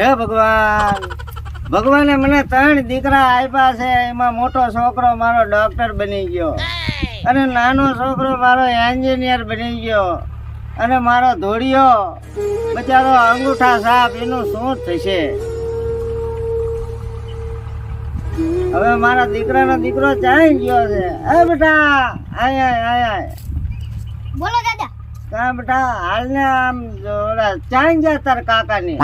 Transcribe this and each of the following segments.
હે ભગવાન? ભગવાને મને ત્રણ દીકરા આપ્યા છે. એમાં મોટો છોકરો મારો ડોક્ટર બની ગયો. અને નાનો છોકરો મારો એન્જિનિયર બની ગયો. અને મારો ધોળિયો. બચારો અંગૂઠા સાપ એનું શું થશે? હવે મારા દીકરાનો દીકરો ચાઈ ગયો છે? એ બેટા આય આય આય બોલો દાદા. કા બેટા હાલને આમ જો ચાઈ ગયા તાર કાકાની?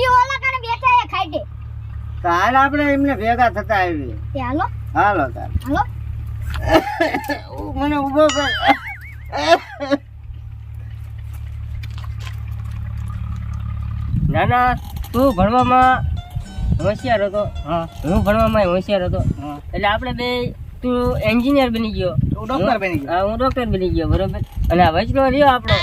ઈ ઓલા કને બેઠા એ ખાઈડે કાલ આપણે એમને ભેગા થતા આવી તે હાલો. હાલો તાર હાલો. મને ઊભો કર. ના ના તું ભણવામાં હોશિયાર હતો. હું. ભણવામાં હોશિયાર હતો. એટલે આપણે બે તું એન્જિનિયર બની ગયો. ડોક્ટર બની ગયો. હા, હું ડોક્ટર બની ગયો બરોબર? અને આ વચલો રહ્યો આપણો.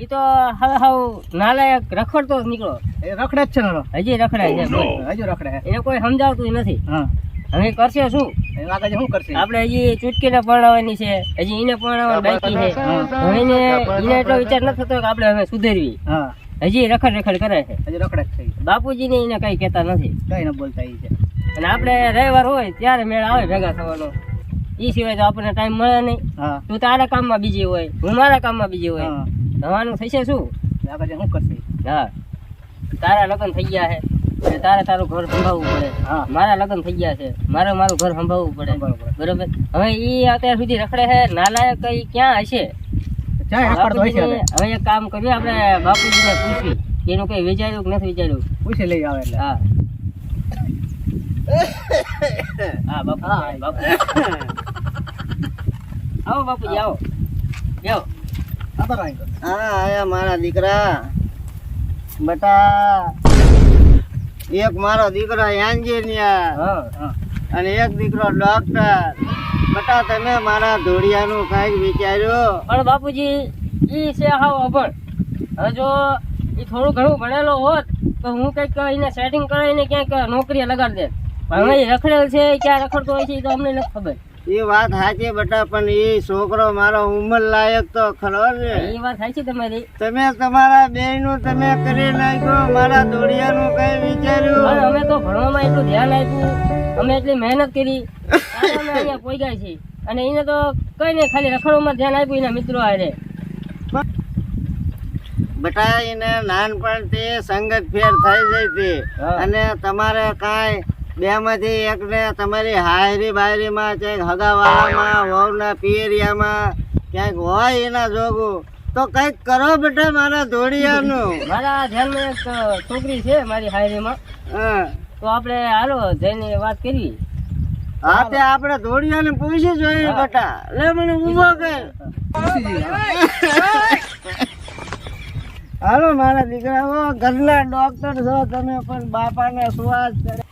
એ તો હવે હાવ નાલાયક રખડતો જ નીકળો. એ રખડે જ છે ને હજી રખડાય છે. હજુ રખડે એને કોઈ સમજાવતું નથી. હા. હવે કરશે શું? આગળ શું કરશે? આપણે હજી ચૂટકીને પરણાવવાની છે. હજી એને પરણાવવાની બાકી છે. હવે એને એને એટલો વિચાર નથી થતો કે આપણે હવે સુધરવી. હા. હજી રખડ રખડ કરે છે. હજુ રખડે જ છે બાપુજીને એને કઈ કહેતા નથી. કઈ ન બોલતા એ છે. અને આપણે રવિવાર હોય ત્યારે મેળ આવે ભેગા થવાનો. એ સિવાય તો આપણને ટાઈમ મળે નહીં. તું તારા કામમાં બીજી હોય હું મારા કામમાં બીજી હોય. હા. થવાનું થશે શું? શું કરશે? હા. તારા લગ્ન થઈ ગયા છે. તારે તારું ઘર સંભાળવું પડે. હા. મારા લગ્ન થઈ ગયા છે. મારે મારું ઘર સંભાળવું પડે. બરોબર? હવે ઈ અત્યાર સુધી રખડે છે. નાલાયક કઈ ક્યાં હશે? હવે. એક કામ કરીએ આપણે બાપુજીને પૂછવી કે એનું કઈ વિચાર્યું કે નથી વિચાર્યું? પૂછી લઈ આવે એટલે. હા. હા બાપુ બાપુ આવો બાપુજી આવો. બેહો. હા આયા મારા દીકરા. બટા એક મારો દીકરો એન્જિનિયર અને એક દીકરો ડોક્ટર. બટા તમે મારા ધોળિયાનું કાંઈક વિચાર્યું? પણ બાપુજી ઈ છે હાવ અભણ. હવે જો ઈ થોડું ઘણું ભણેલો હોત તો હું કંઈક એને સેટિંગ કરાવીને ક્યાંક નોકરીએ લગાડી દે પણ હવે રખડેલ છે ક્યાં રખડતો હોય છે એ તો અમને નથી ખબર. એ વાત સાચી બટા પણ એ છોકરો મારો ઉંમર લાયક તો ખરો ને. એ વાત છે તમારી. તમે તમારા બે નું તમે કરી નાખ્યો મારા ધોળિયાનું કઈ પણ વિચાર્યું અમે તો ભણવામાં એટલું ધ્યાન આપ્યું. અમે એટલી મહેનત કરી. અમે અહીંયા પહોંચ્યા છીએ અને એને તો કઈ નહીં ખાલી રખડવામાં ધ્યાન આપ્યું એના મિત્રો હારે. બટા એને નાનપણથી સંગત ફેર થઈ જઈ હતી. અને તમારે કાંઈ બે માંથી એકને તમારી હાયરી બાયરીમાં ક્યાંક હગાવાળામાં વહુના પિયરિયામાં ક્યાંક હોય એના જોગું. તો કંઈક કરો બેટા મારા ધોળિયાનું. મારા ધ્યાનમાં એક છોકરી છે મારી હાયરીમાં. તો આપણે હાલો જઈને વાત કરી હા તે આપણે ધોળિયાને પૂછી જોઈએ બેટા. લે મને ઊભો કર. હાલો મારા દીકરાઓ ઘરના ડોક્ટર છો તમે પણ બાપાને સુવાસ કરે.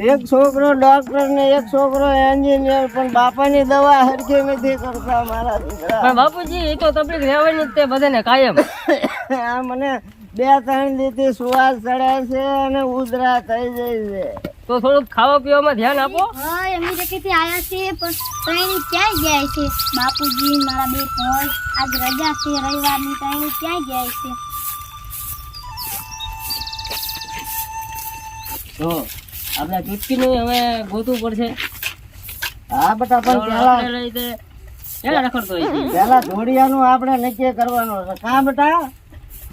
એક છોકરો ડોક્ટર ને એક છોકરો એન્જિનિયર પણ બાપાની દવા હરખી નથી કરતા મારા દીકરા. પણ બાપુજી એ તો તકલીફ રહેવાની જ તે બધાને કાયમ. આ મને બે ત્રણ દીથી સુવાસ ચડે છે અને ઉધરા થઈ જાય છે. તો થોડુંક ખાવા પીવામાં ધ્યાન આપો. હા એમની જગ્યાએથી આવ્યા છે પણ ત્રણ ક્યાં જાય છે? બાપુજી મારા બે ભાઈ આજ રજા છે રવિવારની ત્રણ ક્યાંય જાય છે? જો આપણે ચૂટકીનું હવે ગોતવું પડશે. હા બેટા પણ પેલા રખડતો પેલા ધોળિયાનું આપણે નક્કી કરવાનું છે કા બેટા?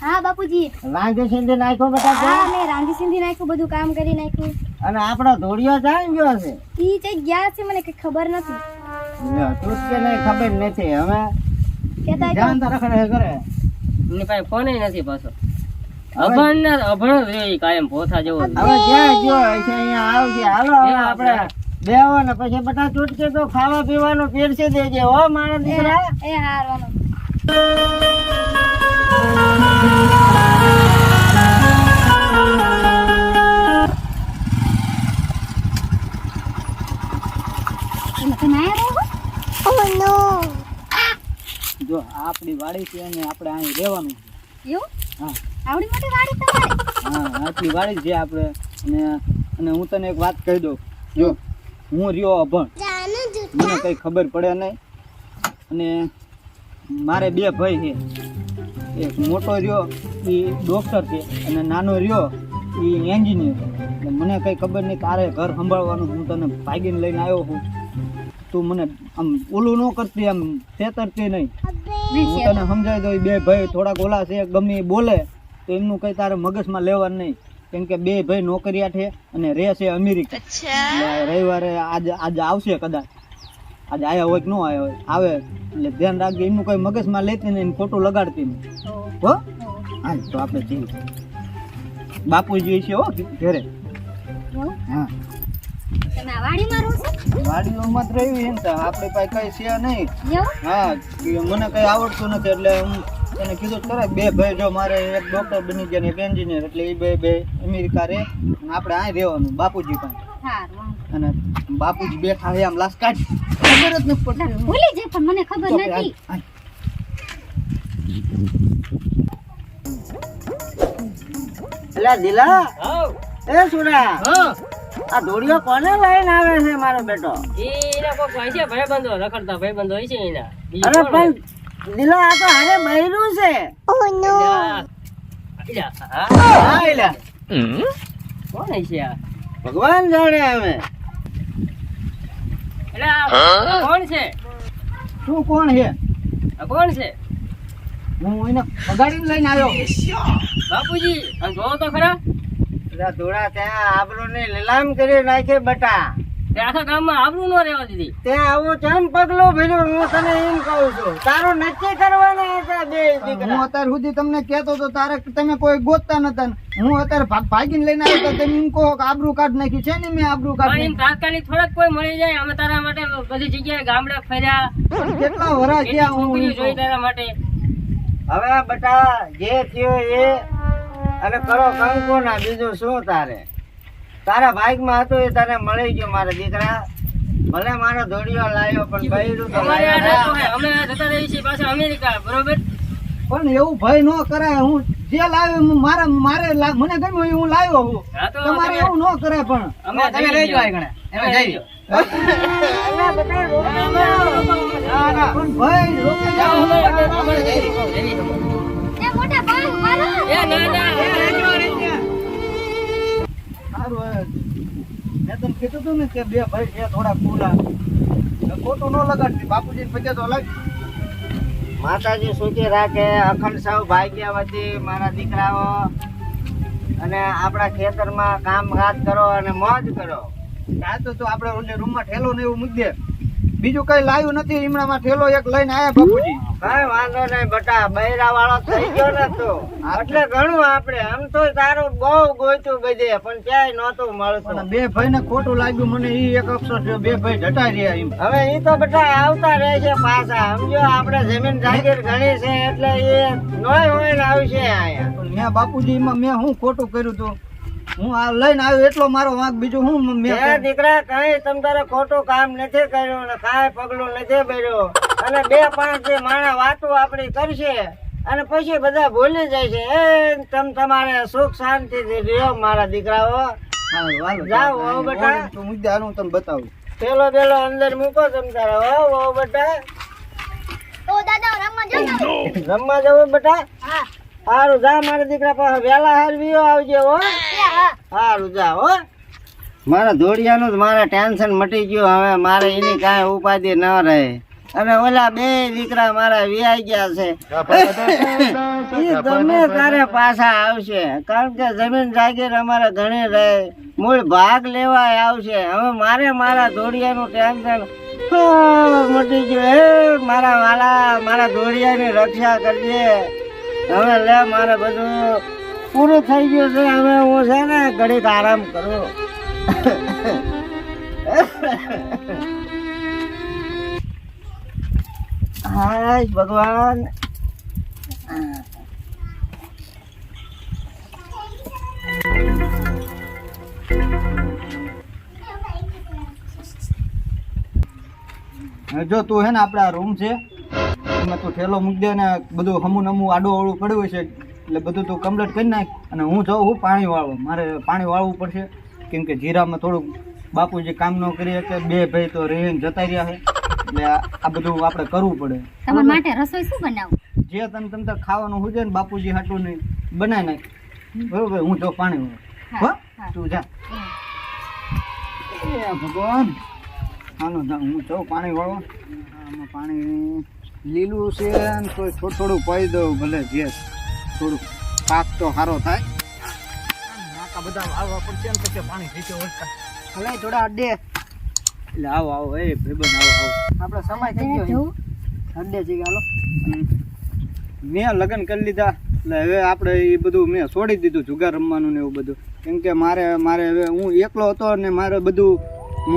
હા બાપુજી. લાંઘી સિંધી નાખ્યો બેટા હા મેં રાંધી સિંધી નાખ્યું બધું કામ કરી નાખ્યું. અને આપણો ધોળિયો જાય ગયો છે? ઈ કઈ ગયા છે મને કઈ ખબર નથી. લ્યો, તું જ કે નહીં ખબર નથી. હવે કેતા તો રખડે કરે એની પાસે ફોન નથી પાછો. અભણ ને અભણ કાયમ પોથા જેવો હવે જ્યાં અહીંયા આવશે હાલો હવે આપણે બેહો ને પછી બેટા ચૂટકે તો ખાવા પીવાનું પીરસી દેજે. હો મારા દીકરા. એ હારવાનું. જો આપણી વાડી છે અને આપણે અહીં રહેવાનું એવું? હા. આવડી મોટી વાડી તમારી હા આટલી વાડી છે આપણે. અને અને હું તને એક વાત કહી દઉં. જો હું રહ્યો અભણ. મને કઈ ખબર પડે નહીં. અને મારે બે ભાઈ છે. એક મોટો રહ્યો એ ડૉક્ટર છે. અને નાનો રહ્યો એ એન્જિનિયર એટલે મને કંઈ ખબર નહીં તારે ઘર સંભાળવાનું હું તને ભાગીને લઈને આવ્યો છું તું મને આમ ઓલું ન કરતી આમ છેતરતી નહીં. હું તને સમજાવી દઉં બે ભાઈ થોડાક ઓલા છે ગમે એ બોલે. તો એમનું કંઈ તારે મગજમાં લેવાનું નહીં. કેમ કે બે ભાઈ નોકરિયા છે અને રે છે અમેરિકા. રવિવારે આજે આજે આવશે કદાચ. આજે આયા હોય કે ન આયા હોય. આવે. એટલે ધ્યાન રાખજે એમનું કઈ મગજમાં લેતી નહીં ને ખોટું લગાડતી નહીં. હો? હા તો આપણે જઈએ. બાપુજી છે હો ઘેરે. હા. વાડીમાં રહો છો? વાડીઓમાં જ રહ્યું એમ તો. આપણે પાસે કઈ છે નહીં. હા મને કઈ આવડતું નથી એટલે હું એને કીધું કરે બે ભાઈ જો મારે એક ડોક્ટર બની ગયા ને એક એન્જિનિયર એટલે એ બે બે અમેરિકા રે અને આપણે આ રહેવાનું બાપુજી પણ અને બાપુજી બેઠા છે આમ લાશ કાઢ. ખબર જ નથી પડતી. ભૂલી જાય પણ મને ખબર નથી. આ- આ- એટલે દિલા એ સુરા આ ધોળિયો કોને લઈને આવે છે મારો બેટો? એના કોક હોય છે ભાઈબંધો રખડતા ભાઈબંધો હોય છે એના. અરે પણ દિલા આ તો હારે બૈરું છે. ઓહ એલા. કોણ છે આ? ભગવાન જાણે અમે. કોણ છે? શું કોણ છે? આ કોણ છે? હું એને પગાડીને લઈને આવ્યો. બાપુજી જોવો તો ખરા. ધોળા ત્યાં આપણો ને લીલામ કરી નાખે બટા. તે આખા ગામમાં આબરૂ ન રહેવા દીધી. ત્યાં આવું ચમ પગલું ભર્યું હું તને એમ કહું છું. તારું નક્કી કરવાના હતા બે હું અત્યાર સુધી તમને કહેતો તો તારે તમે કોઈ ગોતતા નતા. હું અત્યારે ભાગ- ભાગીને લઈને આવ્યો તો તમે એમ કહો કે આબરૂ કાઢ નાખી છે ને મેં આબરૂ કાઢ એમ તાત્કાલિક થોડાક કોઈ મળી જાય અમે તારા માટે બધી જગ્યાએ ગામડે ફર્યા. કેટલા વરા ગયા હું જોઈ. તારા માટે. હવે બટા જે થયો એ અને કરો કંકુ ના બીજું શું તારે? તારા ભાગમાં હતું એ તને મળી ગયો મારા દીકરા. ભલે મારો ધોળિયો લાવ્યો પણ બૈરું તો. અમે જતા રહી છીએ પાછા અમેરિકા બરોબર? પણ એવું ભય ન કરાય. હું જે લાવ્યો મારે મારા મને ગમ્યું એ હું લાવ્યો હું. તમારે એવું ન કરાય પણ. અમે તમે રહી જાય ગણે એમાં જઈ ના. ભય રોકે જાઓ, મેં તને કીધું તું ને કે બે ભાઈ છે થોડા કુલા. ખોટું ન લગાડતી બાપુજીને પછી તો લગ. માતાજી સુખી રાખે અખંડ સૌ ભાગ્યવતી મારા દીકરાઓ. અને આપણા ખેતરમાં કામકાજ કરો અને મોજ કરો. આ તો તો આપણે ઓલે રૂમમાં ઠેલો ને એવું મૂકી દે. બીજું કઈ લાવ્યું નથી હમણાંમાં ઠેલો એક લઈને આયા બાપુજી. કઈ વાંધો નહીં બટા બૈરા વાળો થઈ ગયો ને તો. એટલે ઘણું આપણે આમ તો તારું બહુ ગોઈતું બધે પણ ક્યાંય નહોતું મળતું. બે ભાઈ ને ખોટું લાગ્યું મને ઈ એક અફસોસ છે બે ભાઈ જટા રહ્યા એમ. હવે ઈ તો બટા આવતા રહે છે પાછા સમજો આપણે જમીન જાગીર ઘણી છે એટલે એ નોય હોય ને આવશે આયા પણ મેં બાપુજી માં મેં શું ખોટું કર્યું તું? હું આ લઈને આવ્યો એટલો મારો વાંક. બીજું હું મેં દીકરા કઈ તમ તારે ખોટું કામ નથી કર્યું ને કાંઈ પગલું નથી ભર્યું. અને બે પાંચ જે માણસ વાતો આપણી કરશે અને પછી બધા ભૂલી જાય છે. એ તમ તમારે સુખ શાંતિ રહ્યો મારા દીકરાઓ. જાઓ, હો બેટા. તો મૂકી હું તમને બતાવું. પેલો પેલો અંદર મૂકો તમ તારે. હો હો બેટા. તો દાદા રમવા ને. રમવા જવું બેટા. હા. સારું જા મારા દીકરા પાસે વેલા હારવીઓ આવજે હો. સારું જા હો. મારા ધોળિયાનું જ મારે ટેન્શન મટી ગયું હવે મારે એની કાંઈ ઉપાધિ ન રહે. અને ઓલા બે દીકરા મારા વિયાઈ ગયા છે. એ ગમે ત્યારે પાછા આવશે કારણ કે જમીન જાગીર અમારે ઘણી રહે. મૂળ ભાગ લેવા આવશે. હવે મારે મારા ધોળિયાનું ટેન્શન મટી ગયું. હે મારા વાલા મારા ધોળિયાની રક્ષા કરજે. હવે લે, મારે બધું પૂરું થઈ ગયું છે. હવે હું છે ને ઘડીક આરામ કરું. હાય ભગવાન. જો તું હે ને આપણા રૂમ છે. એમાં તું ઠેલો મૂકી દે ને બધું હમું નમું આડું અવળું પડ્યું છે એટલે બધું તું કમ્પ્લીટ કરી નાખ અને હું જાઉં હું પાણી વાળું. મારે પાણી વાળવું પડશે. કેમ કે જીરામાં થોડુંક બાપુજી કામ ન કરી શકે બે ભાઈ તો રહીને જતા રહ્યા છે. એટલે આ બધું આપણે કરવું પડે. તમારા માટે રસોઈ શું બનાવું? જે તમે તમને ખાવાનું હોય ને બાપુજી હાટું નહીં બનાવી નાખ. બરોબર હું જો પાણી વાળું. તું જા. ભગવાન. હાલો હું જો પાણી વાળો આમાં પાણી લીલું છે ને તો થોડું થોડું પાઈ દઉં ભલે જે થોડુંક પાક તો સારો થાય. નાકા બધા વાવવા પડશે ને પછી પાણી ખીચો વળતા. ભલે થોડા અડે. એટલે આવો આવો એ ભાઈબંધ આવો આવો. આપણે સમય થઈ ગયો અડે છે હાલો. મેં લગ્ન કરી લીધા. એટલે હવે આપણે એ બધું મેં છોડી દીધું જુગાર રમવાનું ને એવું બધું. કેમ કે મારે મારે હવે હું એકલો હતો ને મારે બધું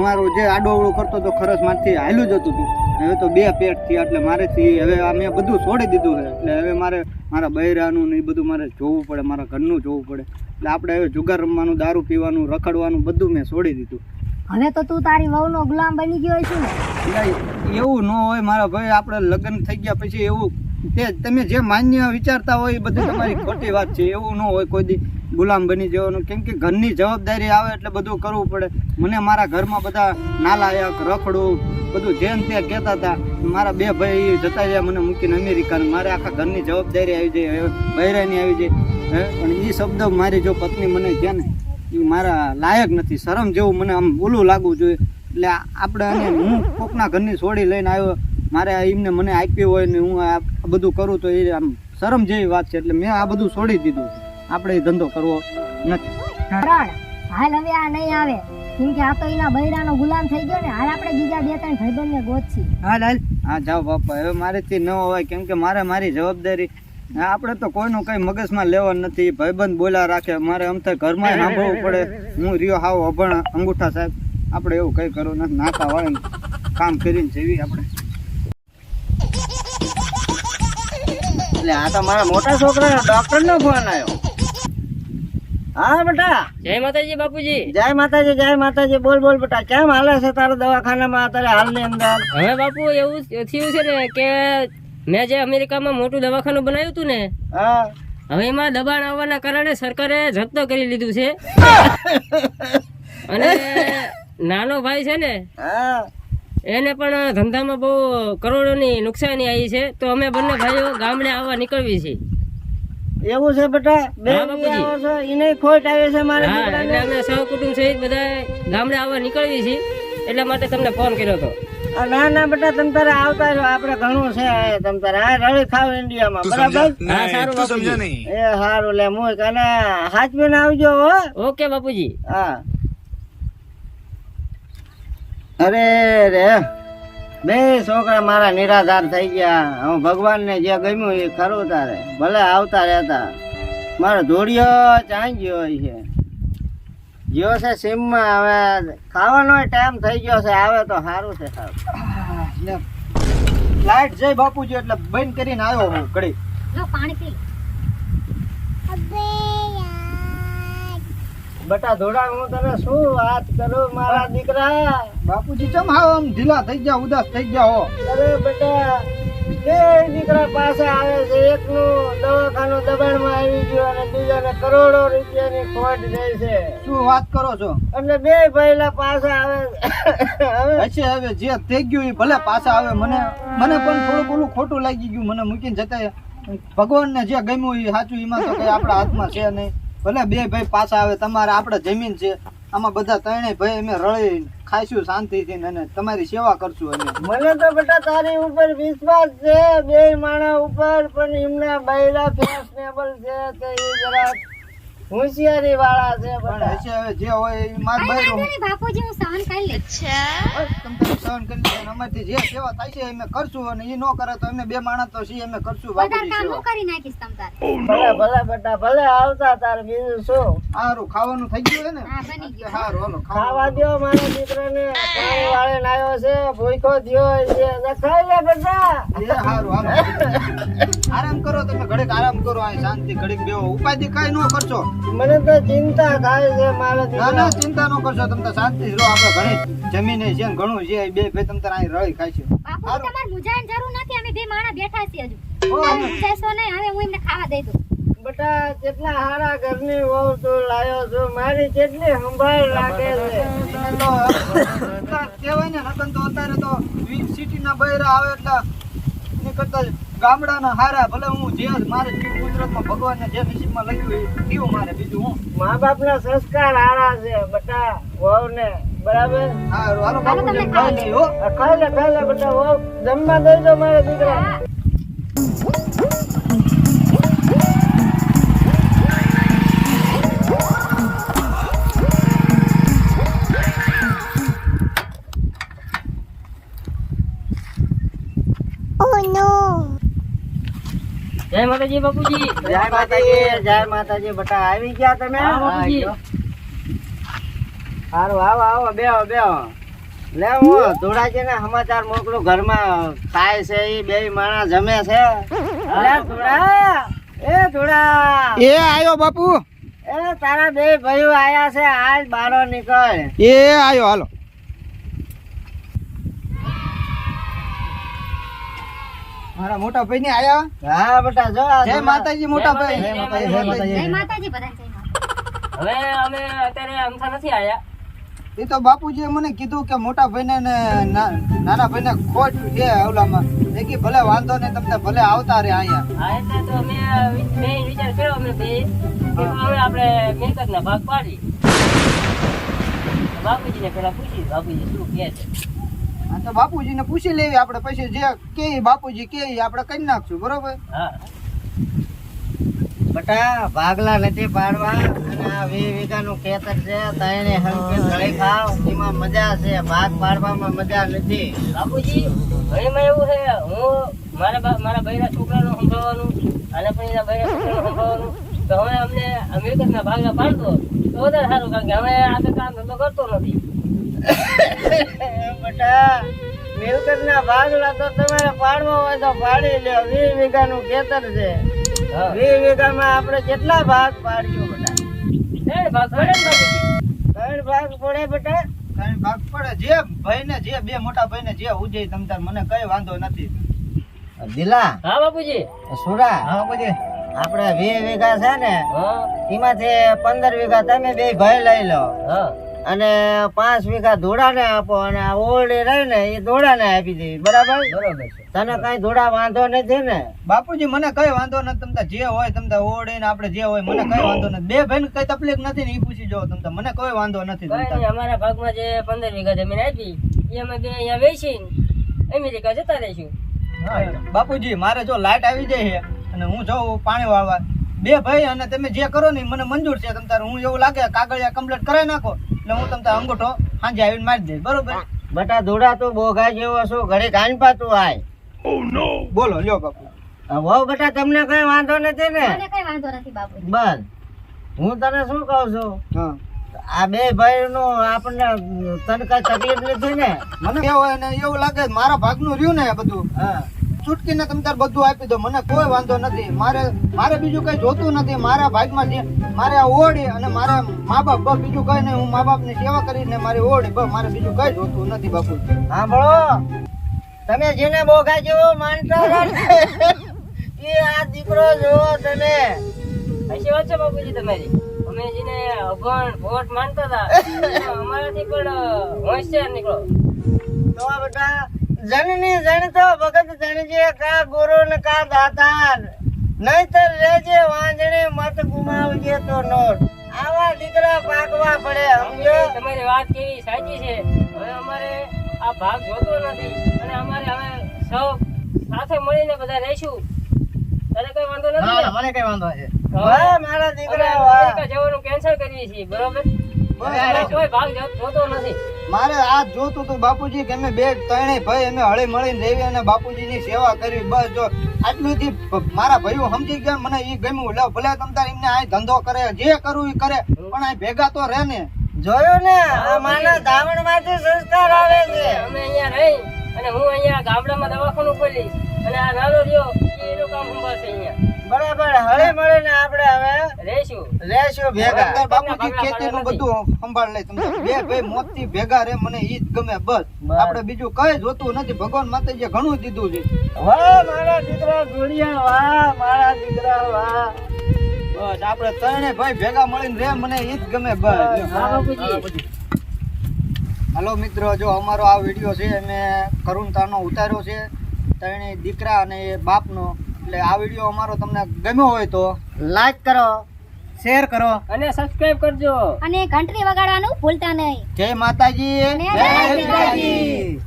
મારું જે આડોવડું કરતો હતો ખરચ મારથી હાલ્યું જ હતું હવે તો બે પેટ થયા એટલે મારેથી હવે આ મેં બધું છોડી દીધું છે. એટલે હવે મારે મારા બૈરાનું ને એ બધું મારે જોવું પડે મારા ઘરનું જોવું પડે. એટલે આપણે હવે જુગાર રમવાનું દારૂ પીવાનું રખડવાનું બધું મેં છોડી દીધું. હવે તો તું તારી વહુનો ગુલામ બની ગયો છે ને? એવું ન હોય મારા ભાઈ આપણે લગ્ન થઈ ગયા પછી એવું તે તમે જે માન્ય વિચારતા હોય એ બધું તમારી ખોટી વાત છે એવું ન હોય કોઈ દી. ગુલામ બની જવાનું. કેમ કે ઘરની જવાબદારી આવે એટલે બધું કરવું પડે. મને મારા ઘરમાં બધા નાલાયક, રખડું, બધું જેમ તે કહેતા હતા, મારા બે ભાઈ જતા રહ્યા મને મૂકીને અમેરિકા મારે આખા ઘરની જવાબદારી આવી જાય બૈરાની આવી જાય. હે? પણ એ શબ્દ મારી જો પત્ની મને કહે ને એ મારા લાયક નથી. શરમ જેવું મને આમ ઓલું લાગવું જોઈએ. એટલે આપણે અને હું કોકના ઘરની છોડી લઈને આવ્યો. મારે એમને મને આપ્યું હોય ને હું આ બધું કરું તો એ આમ શરમ જેવી વાત છે. એટલે મેં આ બધું છોડી દીધું છે. આપણે એ ધંધો કરવો નથી. ત્રણ હાલ હવે આ નહીં આવે. કેમ કે આ તો એના બૈરાનો ગુલામ થઈ ગયો ને હાલ આપણે બીજા બે ત્રણ ભાઈબંધને ગોતશી. હાલ હાલ. હા જાઓ બાપા હવે મારેથી ન હોય કેમ કે મારે મારી જવાબદારી. આપણે તો કોઈનું કઈ મગજમાં લેવા નથી. ભાઈબંધ બોલા રાખે. મારે આમ થાય ઘરમાં સાંભળવું પડે. હું રહ્યો હાવ અભણ અંગૂઠા સાહેબ. આપણે એવું કઈ કરવું નથી. નાકા વાળીને કામ કરીને જેવી આપણે. એટલે આ તો મારા મોટા છોકરાનો ડોક્ટર નો ફોન આવ્યો. હા બેટા. જય માતાજી બાપુજી. જય માતાજી જય માતાજી. બોલ બોલ બેટા. કેમ હાલે છે તારા દવાખાનામાં અત્યારે હાલની અંદર? હવે બાપુ એવું થયું છે ને કે મેં જે અમેરિકામાં મોટું દવાખાનું બનાવ્યું હતું ને હા. હવે એમાં દબાણ આવવાના કારણે સરકારે જપ્તો કરી લીધું છે. અને નાનો ભાઈ છે ને હા. એને પણ ધંધામાં બહુ કરોડોની નુકસાની આવી છે. તો અમે બંને ભાઈઓ ગામડે આવવા નીકળવી છે. એવું છે બેટા? બે. આવો છો એને ખોટ આવે છે મારા હા એટલે અમે સહકુટુંબ સહિત બધા ગામડે આવવા નીકળીએ છીએ એટલા માટે તમને ફોન કર્યો હતો. આ ના ના બેટા તમ તારે આવતા રહો આપણે ઘણું છે તમ તારે. આ રળી ખાવ ઇન્ડિયામાં. બરાબર? હા સારું એ સારું લે મુ અને હાચવીને આવજો હો. ઓકે બાપુજી. હા. અરે રે. બે છોકરા મારા નિરાધાર થઈ ગયા. હું ભગવાનને જે ગમ્યું એ ખરું તારે. ભલે આવતા રહેતા. મારો ધોળિયો ચાઈ ગયો છે. ગયો છે સીમમાં હવે ખાવાનો ટાઈમ થઈ ગયો છે. આવે તો સારું છે સારું. લાઈટ જઈ બાપુજી એટલે બંધ કરીને આવ્યો હું ઘડી. પાણી પી બટા ધોડા હું તને શું વાત કરું? મારા દીકરા. બાપુજી ચમ હાવ આમ ઢીલા થઈ ગયા ઉદાસ થઈ ગયા હો? અરે બેટા બે દીકરા પાસે આવે છે. એકનું દવાખાનું દબાણમાં આવી ગયું અને બીજાને કરોડો રૂપિયાની ખોટ જાય છે. શું વાત કરો છો? એટલે બે ભાઈલા પાસે આવે છે. હવે જે થઈ ગયું એ ભલે પાછા આવે. મને મને પણ થોડું ઓલું ખોટું લાગી ગયું. મને મૂકીને જતા ભગવાનને જે ગમ્યું એ સાચું એમાં તો કઈ આપણા હાથમાં છે નહીં. ભલે બે ભાઈ પાછા આવે, તમારે આપણે જમીન છે, આમાં બધા ત્રણેય ભાઈ અમે રળી ખાઈશું, શાંતિથી અને તમારી સેવા કરશું અમે. મને તો બેટા તારી ઉપર વિશ્વાસ છે બે માણા ઉપર, પણ એમના બૈરા ફેશનેબલ છે, તે જરા હોશિયારી વાળા છે હવે જે હોય એ માર બૈરો. બાપુજી હું સહન કરી લે બસ તમે તમે સહન કરી લો અમારથી જે સેવા થાય છે અમે કરશું અને એ ન કરે તો અમે બે માણસ તો છીએ અમે કરશું બાપુજી સેવા. કરી નાખીશ તમ તાર? ભલે ભલે બેટા ભલે આવતા તાર બીજું શું? સારું ખાવાનું થઈ ગયું છે ને? હા બની ગયું. સારું હાલો ખાવા દ્યો મારા દીકરાને. પાણી છે ભૂખ્યો થયો છે. ખાઈ લે બેટા. એ હારું હાલો. આરામ કરો તમે ઘડીક આરામ કરો અહીં શાંતિ ઘડીક બેહો. ઉપાધિ કઈ નો કરશો મને તો ચિંતા થાય છે મારા ના ના ચિંતા ન કરશો તમે તો શાંતિ રહો. આપણે ઘણી જમીને છે ને ઘણું છે બે બે તમે તાર અહીં રહી ખાય છે. બાપુ તમાર મુજાન જરૂર નથી. અમે બે માણા બેઠા છીએ હજુ. તમે મુજાશો નહીં. હવે હું એમને ખાવા દઈ દઉં. બટા કેટલા હારા ઘરની વહુ તો લાયો છો. મારી કેટલી સંભાળ રાખે છે. તો કહેવાય ને રતન તો અત્યારે તો સિટી ના બૈરા આવે એટલે એની કરતા ગામડાના હારા ભલે હું જે મારે જીવ કુદરતમાં ભગવાનને જે નસીબમાં લખ્યું એ કેવું મારે બીજું હું. મા બાપના સંસ્કાર હારા છે બટા વહુને બરાબર? હા હાલો બાપુ ખાઈ લઈ હો. આ ખાઈ લે ખાઈ લે બટા વહુ જમવા દઈ દો મારા દીકરા જય માતાજી બાપુજી. જય માતાજી જય માતાજી બટા આવી ગયા તમે? બાપુજી. સારું આવો આવો બે બે લે હું ધોળાજી ને સમાચાર મોકલું. ઘરમાં થાય છે એ બે માણસ જમે છે. ધોળા. એ ધોળા. એ આયો બાપુ. એ તારા બે ભાઈઓ આયા છે આજ બારો નીકળ. એ આવ્યો હાલો. મારા મોટા ભાઈ ને આયા? હા બેટા જો જય માતાજી મોટા ભાઈ. જય માતાજી, જય માતાજી. બધા હવે અમે અત્યારે અમથા નથી આયા. એ તો બાપુજીએ મને કીધું કે મોટા ભાઈને ને ના- નાના ભાઈને ખોટ છે ઓલામાં. એ કે ભલે વાંધો નહીં તમને ભલે આવતા રે અહીંયા. હા એટલે તો અમે બે વિચાર કર્યો અમે બે કે હવે આપણે મિલકતના ભાગ પાડી બાપુજીને પેલા પૂછી બાપુજી શું કહે છે? તો બાપુજીને પૂછી લેવી આપણે પછી જે કે બાપુજી કે આપણે કરી નાખશું બરોબર? હા. બટા ભાગલા નથી પાડવા અને આ વી વીઘાનું ખેતર છે તઈને હંપી ગળી ખાવ એમાં મજા છે ભાગ પાડવામાં મજા નથી. બાપુજી એમાં એવું છે હું મારા મારા ભાઈના છોકરાનું સંભાળવાનું અને પણ એના છોકરાનું સંભાળવાનું તો હવે અમને આ ભાગલા પાડતો તો વધારે સારું કારણ કે હવે આગળ કામ ધંધો કરતો નથી. બટા મિલકતના ભાગલા તો તમારે પાડવા હોય તો પાડી લ્યો. વી વીઘાનું ખેતર છે. હા. વી વીઘામાં આપણે કેટલા ભાગ પાડ્યો બટા? ત્રણ ભાગ પડે ને ભાગ પડે બટા. કઈ ભાગ પડે. જે ભાઈને જે બે મોટા ભાઈને જે ઉજે તમ તાર મને કઈ વાંધો નથી. દિલા. હા બાપુજી. સુરા. હા આપણે વી વીઘા છે ને એમાંથી પંદર વીઘા તમે બે ભાઈ લઈ લો. હા. અને પાંચ વીઘા ધોળાને આપો અને આ ઓરડી રહી ને એ ધોળાને આપી દેવી બરાબર? બરોબર છે. તને કઈ ધોળા વાંધો નથી ને? બાપુજી મને કઈ વાંધો નથી. તમને જે હોય તમને તાર ને આપણે જે હોય મને કઈ વાંધો નથી. બે ભાઈને કઈ તકલીફ નથી ને એ પૂછી જો તમને મને કોઈ વાંધો નથી. અમારા ભાગમાં જે પંદર વીઘા જમીન આપી એ અમે બે અહીંયા વેચીને અમેરિકા જતા રહીશું. બાપુજી મારે જો લાઈટ આવી જાય છે અને હું જાઉં પાણી વાળવા. બે ભાઈ અને તમે જે કરો ને મને મંજૂર છે તમ તાર. હું એવું લાગે કાગળિયા કમ્પ્લીટ કરાવી નાખો. એટલે હું તમને અંગૂઠો સાંજે આવીને મારી દઈશ બરોબર? બટા ધોડા તો બોગા જેવો છું ઘરે કાન પાતું આય. બોલો લ્યો બાપુ. આ વહુ બેટા તમને કઈ વાંધો નથી ને? મને કઈ વાંધો નથી બાપુ. બસ. હું તને શું કહું છું? હા. આ બે ભાઈ નું આપણને તને કઈ તકલીફ નથી ને? મને કેવું ને એવું લાગે મારા ભાગનું રહ્યું ને બધું. હા. છૂટકીને તમે તાર બધું આપી દો. મને કોઈ વાંધો નથી. મારે મારે બીજું કઈ જોતું નથી. મારા ભાગમાં જે મારે આ ઓડી અને મારા મા બાપ બસ બીજું કઈ નહીં. હું મા બાપની સેવા કરીને મારી ઓળી બસ મારે બીજું કઈ જોતું નથી બાપુ. સાંભળો તમે જેને બોગા જેવો માનતા એ આ દીકરો જોવો તમે. સાચી વાત છે બાપુજી તમારી? અમે જેને અભણ ભોટ માનતા હતા અમારાથી પણ હોશિયાર નીકળો. તો બેટા જનની જણતો ભગત જણજે કા ગુરુ ને કા દાતાર. નહીતર રેજે વાંજણી મત ગુમાવજે તો નોટ આવા દીકરા પાકવા પડે સમજો? તમારી વાત કેવી? સાચી છે. હવે અમારે આ ભાગ જોતો નથી અને અમારે હવે સૌ સાથે મળીને બધા રહીશું. તને કઈ વાંધો નથી મને કઈ વાંધો છે વાહ મારા દીકરા જવાનું કેન્સલ કરીએ છીએ બરોબર? અમારે કોઈ ભાગ જો- જોતો નથી. મારે આ જોતું તું બાપુજી કે અમે બે ત્રણેય ભાઈ અમે હળી મળીને રહેવી અને બાપુજીની સેવા કરવી બસ જો. આટલું થી મારા ભાઈઓ સમજી ગયા મને ઈ ગમ્યું. લે ભલે તમ તાર એમને આ ધંધો કરે જે કરવું એ કરે પણ આ ભેગા તો રહે ને. જોયું ને? આ માના ધાવણમાંથી સંસ્કાર આવે છે. અમે અહીંયા રહી અને હું અહીંયા ગામડામાં દવાખાનું ખોલી અને આ નાનો રહ્યો એ એનું કામ સંભાળશે અહીંયા. બરાબર હળે મળે ને આપણે હવે રહીશું ભેગા. બધું સંભાળ લે. તમે બે ભાઈ મોતથી ભેગા રે મને ઈ જ ગમે બસ. આપણે બીજું કઈ જોતું નથી. ભગવાન માતાજીએ ઘણું દીધું છે. વાહ મારા દીકરા ધોળિયા વાહ મારા દીકરા વાહ. બસ આપણે ત્રણે ભાઈ ભેગા મળીને રે મને ઈ જ ગમે બસ. હાલો મિત્રો જો અમારો આ વીડિયો છે મેં કરુણતાનો ઉતાર્યો છે. ત્રણેય દીકરા અને બાપનો. એટલે આ વીડિયો અમારો તમને ગમ્યો હોય તો લાઈક કરો શેર કરો. અને સબસ્ક્રાઇબ કરજો. અને ઘંટડી વગાડવાનું ભૂલતા નહીં. જય માતાજી. જય માતાજી.